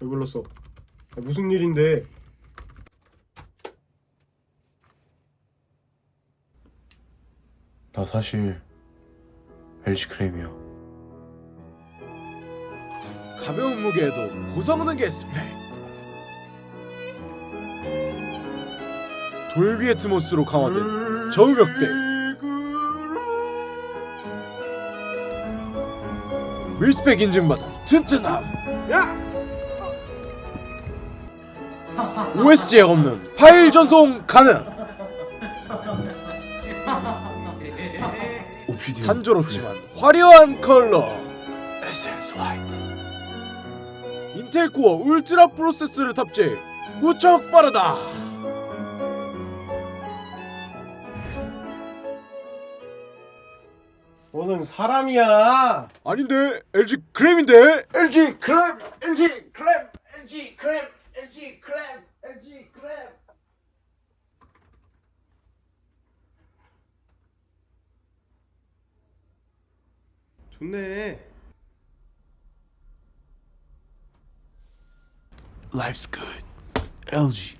왜 불렀어? 아, 무슨 일인데? 나 사실 LG 크림이야. 가벼운 무게에도 고성능의 스펙 돌비 애트모스로 강화된 저음역대 밀스펙 인증받은 튼튼함. OS 제약 없는 파일 전송 가능. 옵시디언 단조롭지만 화려한 컬러. 에센스 화이트. 인텔 코어 울트라 프로세스를 탑재 무척 빠르다 너는 사람이야. 아닌데 LG 그램인데 LG 크랩, LG 크랩, LG 크랩, LG 크랩, LG 크랩. 좋네. Life's good LG